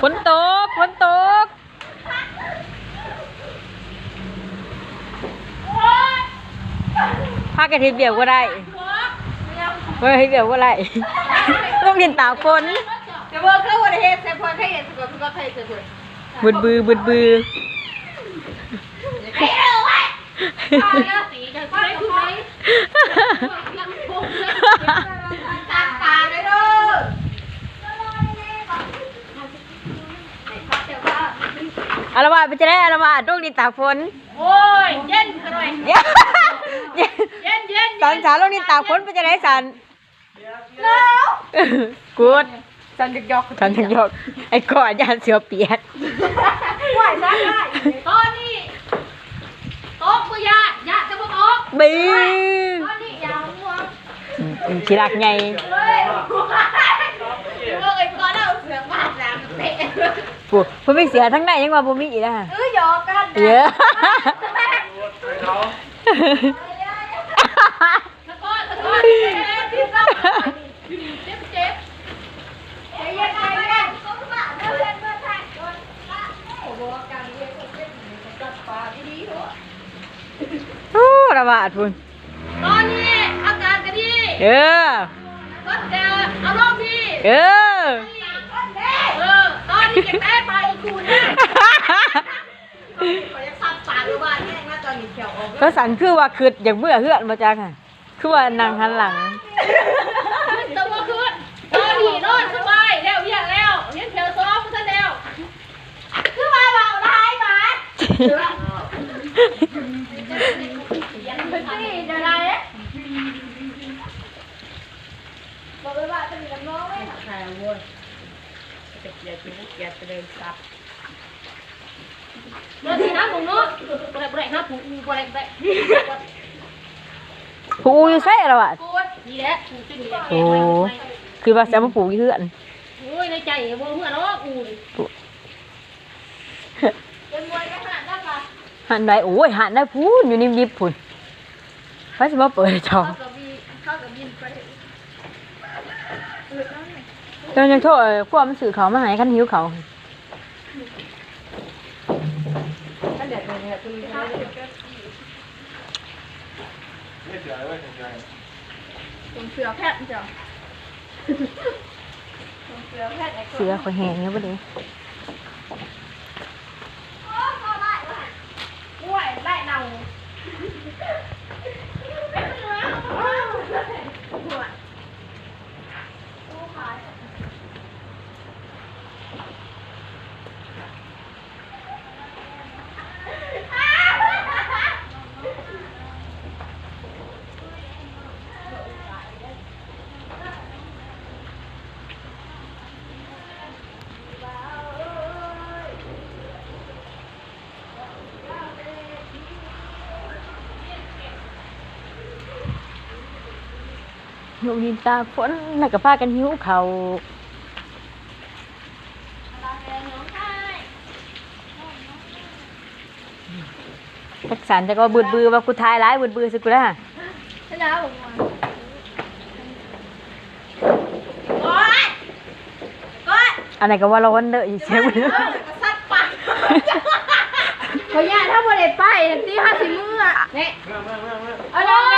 ฝนตกฝนตกพากันเฮ็ดเบียกบ่ได้เฮ้ยเฮ็ดเบียกบ่ได้ต้องเรียนตากฝนแต่ว่าเขาวันเฮ็ดแต่พอเขาเฮ็ดก็คือว่าเขาเฮ็ดเพิ่นบึดบือบึดบือ ไอ้เอ้ยตาสีจะไปคือไหนยังพงเลยตาตาเลยเด้อไอ้ข้าเจ้าว่า อารวาสไปจะได้อารวาสต้องเรียนตากฝนโอ้ยเย็นกันหน่อยเดี๋ยวเดี๋ยวเย็นเย็นตอนเช้าต้องเรียนตากฝนไปจะได้สันแล้วกูดสันดึกยอกทันทันยกไอ้ก่อนยานเสือเปียกไหวซะได้ตอนนี้ตกบ่ยาญาจะบ่ตกบีตอนนี้ยาวหัวทีรักไง เฮ้ยเมื่อไอ้ก่อนเอาเสือมาดน้ำเตะ ปุ๊บพ่ไม่เสียทั้งในยังว่าบ่มีอีกนะเออหยอกกันเยอะตะโกนตะโกนที่ต้องเจ็บเจ็บใจเย็นใจเย็นก็มาเดินเดินทางก่อนโอ้โหการเรียนก็เจ็บจับปลาดีๆเถอะโอ้ระบาดพุ่นตอนนี้อาการก็ดีเออก็จะเอารมณ์ดีเออเออตอนนี้ เก็บแม่ไปอีกคูนะเขาจะซับปากหรือว่าแห้งนะตอนนี้เขียวออกก็สั่นคือว่าคืดอย่างเบื่อเฮือนมาจังค่ะ คือว่านางหันหลังตัวก็คืนตอนนี้นอนสบายแล้วเวียงแล้วเลี้ยงเขียวซ้อมซะแล้ว คือมาเบาได้หมายังเป็นสี่จะได้บอกเลยว่าจะมีน้องไหมใครเอาว นจะเกียดกินเกียดจะเดินซับเมื่อที่น้ำของนู้นบริบริน้ำผูอูบริบริผูอยู่ใส่ระบาดกูนี่แหละผูจะนี่แหละโอ้คือว่าจะมาผูกเพื่อนโอ้ยในใจบ่เมื่อเนาะกูเป็นมวยกันขนาดนั้นป่ะหันได้โอ้ยหันได้พูนอยู่นิ่มยิบพุ่นไปสิมาเปิดช่อง เข้ากับบีเข้ากับบินไป จนยังโทษพวกมันสื่อเขามาหายขันหิวเขาเสือแพทย์จ้ะเสือแพทย์ไอ้เสือคอยแหงเงี้ยบ่ดี กล้วยไล่เนา ลูกดินตาฝนน่ะก็พากันหิวเขาวทักษานแต่ก็บืดบือว่ากูทายร้ายบืดบือสิกูละใช่แล้วผมมาโอ๊ยโอ๊ยอันไหนก็ว่าร้อนเด้ออีเสียงมันสัตว์ปากเขาย่าถ้าบ่ได้ไปที่ห้าสิบมืออะเนี่ยเอาลงแม่ลงค่ะลงลงแม่